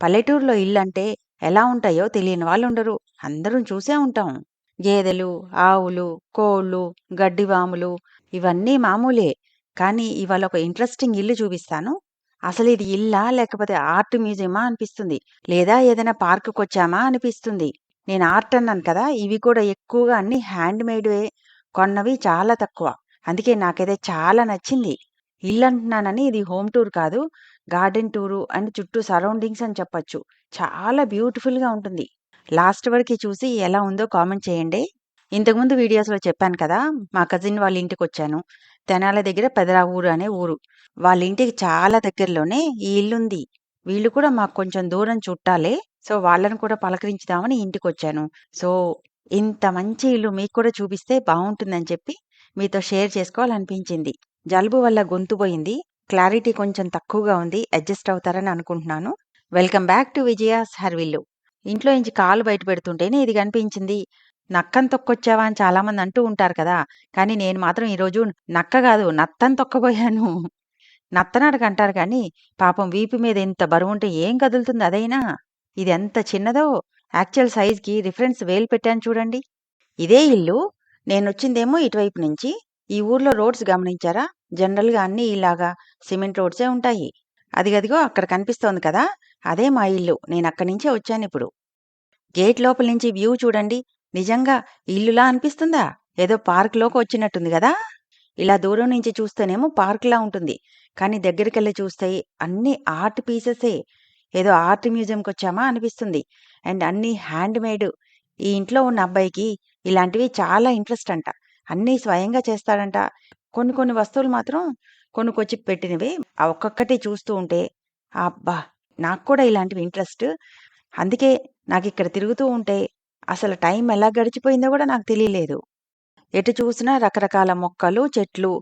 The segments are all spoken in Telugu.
పల్లెటూరులో ఇల్లంటే ఎలా ఉంటాయో తెలియని వాళ్ళుండరు. అందరం చూసే ఉంటాం. గేదెలు, ఆవులు, కోళ్ళు, గడ్డివాములు ఇవన్నీ మామూలే. కానీ ఇవాళ ఒక ఇంట్రెస్టింగ్ ఇల్లు చూపిస్తాను. అసలు ఇది ఇల్లా? లేకపోతే ఆర్ట్ మ్యూజియమా అనిపిస్తుంది. లేదా ఏదైనా పార్కుకొచ్చామా అనిపిస్తుంది. నేను ఆర్ట్ అన్నాను కదా! ఇవి కూడా ఎక్కువగా అన్నీ హ్యాండ్‌మేడ్‌వే. కొన్నవి చాలా తక్కువ. అందుకే నాకైతే చాలా నచ్చింది. ఇల్లు అంటున్నానని ఇది హోమ్ టూర్ కాదు. గార్డెన్ టూరు అండ్ చుట్టూ సరౌండింగ్స్ అని చెప్పొచ్చు. చాలా బ్యూటిఫుల్‌గా ఉంటుంది. లాస్ట్ వరకు చూసి ఎలా ఉందో కామెంట్ చేయండి. ఇంతకుముందు వీడియోస్‌లో చెప్పాను కదా! మా కజిన్ వాళ్ళ ఇంటికి వచ్చాను తెనాల దగ్గర పెదరా ఊరు అనే ఊరు. వాళ్ళ ఇంటికి చాలా దగ్గరలోనే ఈ ఇల్లుంది. వీళ్ళు కూడా మాకు కొంచెం దూరం చుట్టాలే. సో, వాళ్ళని కూడా పలకరించుదామని ఇంటికి వచ్చాను సో, ఇంత మంచి ఇల్లు మీకు కూడా చూపిస్తే బాగుంటుందని చెప్పి మీతో షేర్ చేసుకోవాలనిపించింది. జలుబు వల్ల గొంతు పోయింది. క్లారిటీ కొంచెం తక్కువగా ఉంది. అడ్జస్ట్ అవుతారని అనుకుంటున్నాను. వెల్కమ్ బ్యాక్ టు విజయాస్ హర్విల్లు. ఇంట్లో నుంచి కాలు బయట పెడుతుంటేనే ఇది కనిపించింది. నక్కను తొక్కొచ్చావా అని చాలామంది అంటూ ఉంటారు కదా! కానీ నేను మాత్రం ఈరోజు నక్క కాదు నత్తని తొక్కబోయాను. నత్తనడక అంటారు కానీ పాపం వీపు మీద ఇంత బరువు ఉంటే ఏం కదులుతుంది అదైనా? ఇది ఎంత చిన్నదో యాక్చువల్ సైజ్‌కి రిఫరెన్స్ వేలు పెట్టాను చూడండి. ఇదే ఇల్లు. నేనొచ్చిందేమో ఇటువైపు నుంచి. ఈ ఊర్లో రోడ్స్ గమనించారా? జనరల్‌గా అన్నీ ఇలాగా సిమెంట్ రోడ్సే ఉంటాయి. అదిగదిగో అక్కడ కనిపిస్తోంది కదా! అదే మా ఇల్లు. నేనక్కడి నుంచే వచ్చానిప్పుడు. గేట్ లోపల నుంచి వ్యూ చూడండి. నిజంగా ఇల్లులా అనిపిస్తుందా? ఏదో పార్క్‌లోకి వచ్చినట్టుంది కదా ఇలా దూరం నుంచి చూస్తేనేమో పార్క్‌లా ఉంటుంది. కానీ దగ్గరికెళ్ళి చూస్తే అన్ని ఆర్ట్ పీసెసే. ఏదో ఆర్ట్ మ్యూజియంకి వచ్చామా అనిపిస్తుంది. అండ్ అన్ని హ్యాండ్ మేడ్ ఈ ఇంట్లో ఉన్న అబ్బాయికి ఇలాంటివి చాలా ఇంట్రెస్ట్ అంట. అన్నీ స్వయంగా చేస్తాడంట. కొన్ని కొన్ని వస్తువులు మాత్రం కొనుక్కొచ్చి పెట్టినవి ఆ ఒక్కొక్కటి చూస్తూ ఉంటే అబ్బా! నాకు కూడా ఇలాంటివి ఇంట్రెస్ట్. అందుకే నాకు ఇక్కడ తిరుగుతూ ఉంటే అసలు టైం ఎలా గడిచిపోయిందో కూడా నాకు తెలియలేదు. ఎటు చూసినా రకరకాల మొక్కలు, చెట్లు.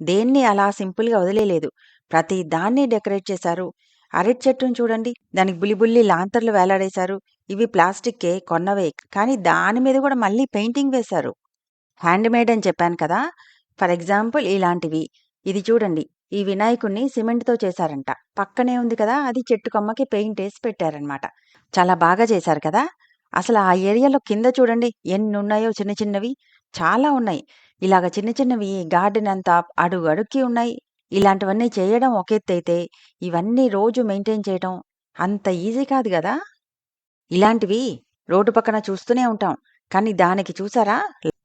దేన్ని అలా సింపుల్‌గా వదిలేలేదు ప్రతి దాన్ని డెకరేట్ చేశారు. అరటి చెట్టుని చూడండి. దానికి బుల్లిబుల్లి లాంతర్లు వేలాడేశారు. ఇవి ప్లాస్టిక్కే కొన్నవే. కానీ దాని మీద కూడా మళ్ళీ పెయింటింగ్ వేశారు. హ్యాండ్‌మేడ్ అని చెప్పాను కదా! ఫర్ ఎగ్జాంపుల్ ఇలాంటివి. ఇది చూడండి. ఈ వినాయకుణ్ణి సిమెంట్‌తో చేశారంట. పక్కనే ఉంది కదా! అది చెట్టు కొమ్మకి పెయింట్ వేసి పెట్టారనమాట. చాలా బాగా చేశారు కదా! అసలు ఆ ఏరియాలో కింద చూడండి ఎన్ని ఉన్నాయో చిన్న చిన్నవి. చాలా ఉన్నాయి. ఇలాగ చిన్న చిన్నవి గార్డెన్ అంతా అడుగు అడుక్కి ఉన్నాయి. ఇలాంటివన్నీ చేయడం ఒక ఎత్తైతే, ఇవన్నీ రోజు మెయింటైన్ చేయడం అంత ఈజీ కాదు కదా ఇలాంటివి రోడ్డు పక్కన చూస్తూనే ఉంటాం. కానీ దానికి చూసారా?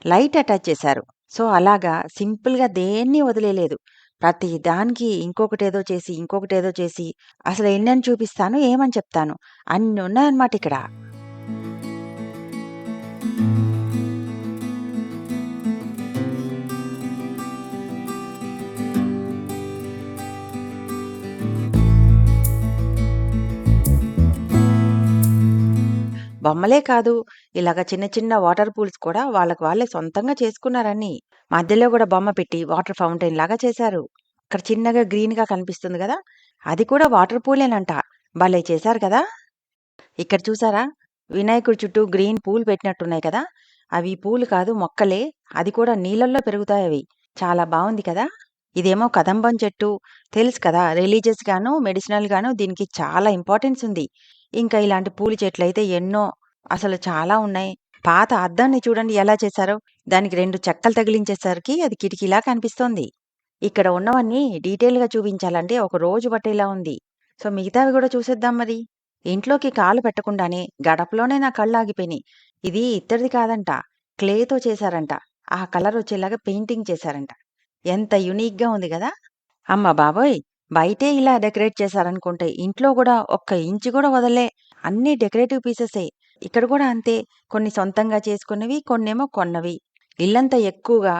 లైట్ అటాచ్ చేశారు. సో, అలాగా సింపుల్‌గా దేన్ని వదిలేయలేదు. ప్రతి దానికి ఇంకొకటేదో చేసి, ఇంకొకటేదో చేసి అసలు ఎన్నని చూపిస్తాను, ఏమని చెప్తాను. అన్నున్నాయన్నమాట బొమ్మలే కాదు, ఇలాగ చిన్న చిన్న వాటర్ పూల్స్ కూడా వాళ్ళకి వాళ్ళే సొంతంగా చేసుకున్నారని మధ్యలో కూడా బొమ్మ పెట్టి వాటర్ ఫౌంటైన్ లాగా చేశారు. అక్కడ చిన్నగా గ్రీన్‌గా కనిపిస్తుంది కదా అది కూడా వాటర్ పూలేనంట. భలే చేశారు కదా! ఇక్కడ చూసారా? వినాయకుడి చుట్టూ గ్రీన్ పూలు పెట్టినట్టున్నాయి కదా! అవి పూలు కాదు మొక్కలే. అది కూడా నీళ్ళల్లో అవి చాలా బాగుంది కదా! ఇదేమో కదంబం చెట్టు. తెలుసు కదా! రిలీజియస్ గాను, మెడిసినల్ గాను దీనికి చాలా ఇంపార్టెన్స్ ఉంది. ఇంకా ఇలాంటి పూల చెట్లు అయితే ఎన్నో అసలు చాలా ఉన్నాయి. పాత అద్దాన్ని చూడండి ఎలా చేశారో. దానికి 2 చెక్కలు తగిలించేసరికి అది కిటికీలా కనిపిస్తోంది. ఇక్కడ ఉన్నవన్నీ డీటెయిల్‌గా చూపించాలంటే ఒక రోజు పట్టేలా ఉంది. సో, మిగతావి గూడా చూసేద్దాం మరి. ఇంట్లోకి కాలు పెట్టకుండానే గడపలోనే నా కళ్ళాగిపోయినాయి. ఇది ఇత్తడిది కాదంట. క్లేతో చేశారంట. ఆ కలర్ వచ్చేలాగా పెయింటింగ్ చేశారంట. ఎంత యూనిక్‌గా ఉంది గదా! అమ్మ బాబోయ్! బయటే ఇలా డెకరేట్ చేశారనుకుంటే ఇంట్లో గూడా ఒక్క ఇంచు గూడా వదలలే. అన్నీ డెకరేటివ్ పీసెసే. ఇక్కడ కూడా అంతే. కొన్ని సొంతంగా చేసుకున్నవి, కొన్నేమో కొన్నవి. ఇల్లంతా ఎక్కువగా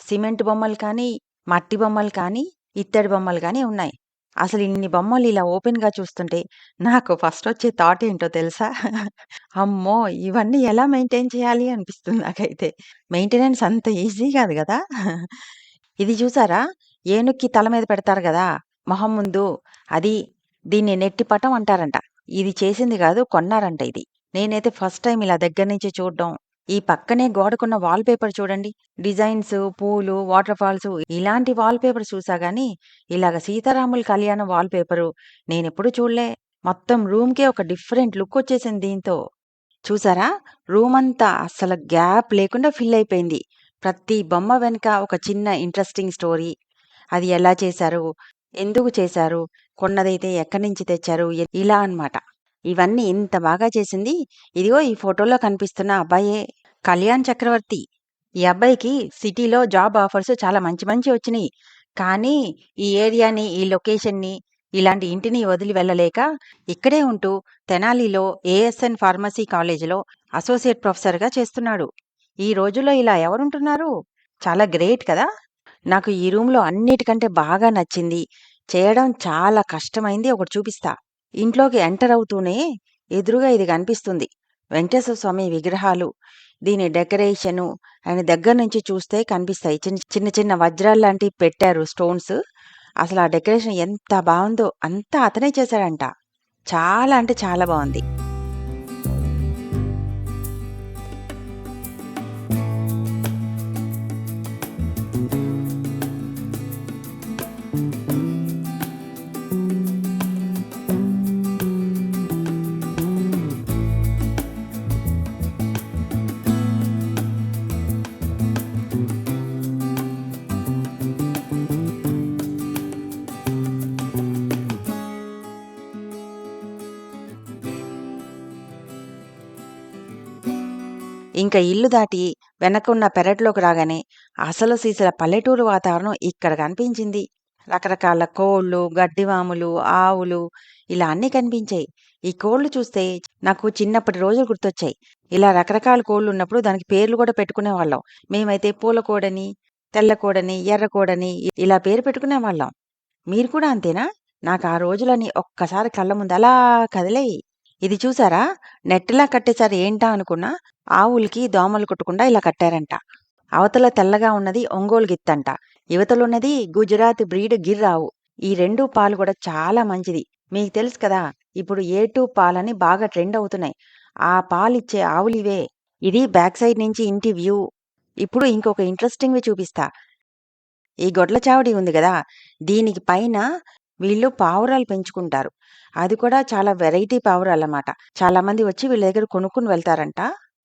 సిమెంట్ బొమ్మలు కానీ, మట్టి బొమ్మలు కానీ, ఇత్తడి బొమ్మలు కానీ ఉన్నాయి. అసలు ఇన్ని బొమ్మలు ఇలా ఓపెన్‌గా చూస్తుంటే నాకు ఫస్ట్ వచ్చే థాట్ ఏంటో తెలుసా? అమ్మో! ఇవన్నీ ఎలా మెయింటైన్ చేయాలి అనిపిస్తుంది నాకైతే. మెయింటెనెన్స్ అంత ఈజీ కాదు కదా ఇది చూసారా? ఏనుక్కి తల మీద పెడతారు కదా మొహం ముందు. అది దీన్ని నెట్టిపటం అంటారంట. ఇది చేసింది కాదు కొన్నారంట ఇది. నేనైతే ఫస్ట్ టైం ఇలా దగ్గర నుంచి చూడడం. ఈ పక్కనే గోడకున్న వాల్ పేపర్ చూడండి. డిజైన్స్, పూలు, వాటర్ ఫాల్స్ ఇలాంటి వాల్ పేపర్ చూసా గానీ, ఇలాగ సీతారాముల కళ్యాణం వాల్ పేపరు నేనెప్పుడు చూడలే. మొత్తం రూమ్‌కే ఒక డిఫరెంట్ లుక్ వచ్చేసింది దీంతో. చూసారా? రూమ్ అంతా అసలు గ్యాప్ లేకుండా ఫిల్ అయిపోయింది. ప్రతి బొమ్మ వెనక ఒక చిన్న ఇంట్రెస్టింగ్ స్టోరీ. అది ఎలా చేశారు? ఎందుకు చేశారు? కొన్నదైతే ఎక్కడి నుంచి తెచ్చారు? ఇలా అన్నమాట. ఇవన్నీ ఇంత బాగా చేసింది ఇదిగో ఈ ఫోటోలో కనిపిస్తున్న అబ్బాయే. కళ్యాణ్ చక్రవర్తి. ఈ అబ్బాయికి సిటీలో జాబ్ ఆఫర్స్ చాలా మంచి మంచి వచ్చినాయి కానీ ఈ ఏరియాని, ఈ లొకేషన్‌ని, ఇలాంటి ఇంటిని వదిలి వెళ్ళలేక ఇక్కడే ఉంటూ తెనాలిలో ఏఎస్ఎన్ ఫార్మసీ కాలేజీలో అసోసియేట్ ప్రొఫెసర్‌గా చేస్తున్నాడు. ఈ రోజుల్లో ఇలా ఎవరుంటున్నారు? చాలా గ్రేట్ కదా! నాకు ఈ రూమ్‌లో అన్నిటికంటే బాగా నచ్చింది, చేయడం చాలా కష్టమైంది ఒకటి చూపిస్తా. ఇంట్లోకి ఎంటర్ అవుతూనే ఎదురుగా ఇది కనిపిస్తుంది. వెంకటేశ్వర స్వామి విగ్రహాలు. దీని డెకరేషను ఆయన దగ్గర నుంచి చూస్తే కనిపిస్తాయి. చిన్న చిన్న చిన్న వజ్రాల్లాంటివి పెట్టారు స్టోన్స్. అసలు ఆ డెకరేషన్ ఎంత బాగుందో అంతా అతనే చేశాడంట. చాలా అంటే చాలా బాగుంది ఇంకా ఇల్లు దాటి వెనకున్న పెరట్లోకి రాగానే అసలు సీసల పల్లెటూరు వాతావరణం ఇక్కడ కనిపించింది. రకరకాల కోళ్ళు, గడ్డివాములు, ఆవులు ఇలా అన్నీ కనిపించాయి. ఈ కోళ్ళు చూస్తే నాకు చిన్నప్పటి రోజులు గుర్తొచ్చాయి. ఇలా రకరకాల కోళ్ళు ఉన్నప్పుడు దానికి పేర్లు కూడా పెట్టుకునేవాళ్ళం. మేమైతే పూల కోడని, తెల్ల కోడని, ఎర్ర కోడని ఇలా పేరు పెట్టుకునేవాళ్ళం. మీరు కూడా అంతేనా? నాకు ఆ రోజులని ఒక్కసారి కళ్ళ ముందు అలా కదిలేయి ఇది చూసారా? నెట్‌లా కట్టేసారి ఏంటా అనుకున్నా ఆవులకి దోమలు కుట్టకుండా ఇలా కట్టారంట. అవతల తెల్లగా ఉన్నది ఒంగోలు గిత్తంట. యువతలున్నది గుజరాత్ బ్రీడ్ గిర్ ఆవు. ఈ రెండు పాలు కూడా చాలా మంచిది. మీకు తెలుసు కదా! ఇప్పుడు ఏ2 పాలని బాగా ట్రెండ్ అవుతున్నాయి. ఆ పాలిచ్చే ఆవులివే. ఇది బ్యాక్ సైడ్ నుంచి ఇంటి వ్యూ. ఇప్పుడు ఇంకొక ఇంట్రెస్టింగ్‌వి చూపిస్తా. ఈ గొడ్ల చావడి ఉంది కదా దీనికి పైన వీళ్ళు పావురాలు పెంచుకుంటారు. అది కూడా చాలా వెరైటీ పావురాలు అన్నమాట చాలా మంది వచ్చి వీళ్ళ దగ్గర కొనుక్కుని వెళ్తారంట.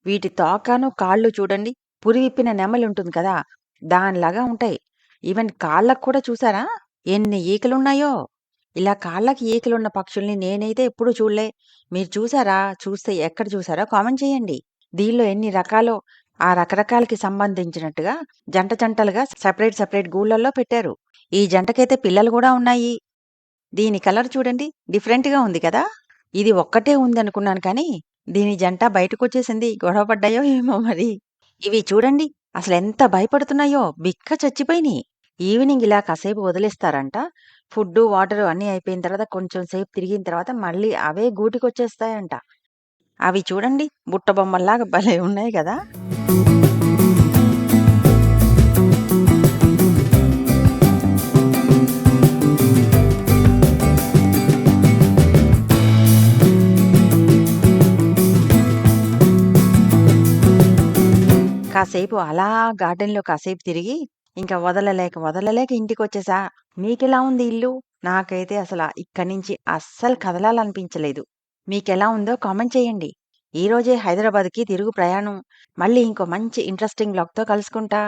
వీటి తోకను, కాళ్ళు చూడండి. పురివిప్పిన నెమలి నెమలుంటుంది కదా! దానిలాగా ఉంటాయి. ఈవెన్ కాళ్ళకు కూడా చూసారా? ఎన్ని ఈకలున్నాయో! ఇలా కాళ్ళకి ఈకలున్న పక్షుల్ని నేనైతే ఎప్పుడూ చూడలే. మీరు చూసారా? చూస్తే ఎక్కడ చూసారో కామెంట్ చేయండి. దీనిలో ఎన్ని రకాలో ఆ రకరకాలకి సంబంధించినట్టుగా జంట జంటలుగా సెపరేట్ సెపరేట్ గూళ్ళల్లో పెట్టారు. ఈ జంటకైతే పిల్లలు గూడా ఉన్నాయి. దీని కలర్ చూడండి డిఫరెంట్‌గా ఉంది కదా! ఇది ఒక్కటే ఉందనుకున్నాను కానీ దీని జంట బయటకొచ్చేసింది. గొడవపడ్డాయో ఏమో మరి. ఇవి చూడండి అసలెంత భయపడుతున్నాయో బిక్క చచ్చిపోయినాయి ఈవినింగ్ ఇలా కాసేపు వదిలేస్తారంట. ఫుడ్డు, వాటర్ అన్నీ అయిపోయిన తర్వాత కొంచెం సేపు తిరిగిన తర్వాత మళ్ళీ అవే గూటికొచ్చేస్తాయంట. అవి చూడండి బుట్ట బొమ్మల్లాగా భలే ఉన్నాయి కదా కాసేపు అలా గార్డెన్‌లో కాసేపు తిరిగి ఇంకా వదలలేక వదలలేక ఇంటికి వచ్చేసా మీకెలా ఉంది ఇల్లు? నాకైతే అసలు ఇక్కడి నుంచి అస్సలు కదలాలనిపించలేదు. మీకెలా ఉందో కామెంట్ చేయండి. ఈరోజే హైదరాబాద్‌కి తిరుగు ప్రయాణం. మళ్ళీ ఇంకో మంచి ఇంట్రెస్టింగ్ బ్లాగ్తో కలుసుకుంటా.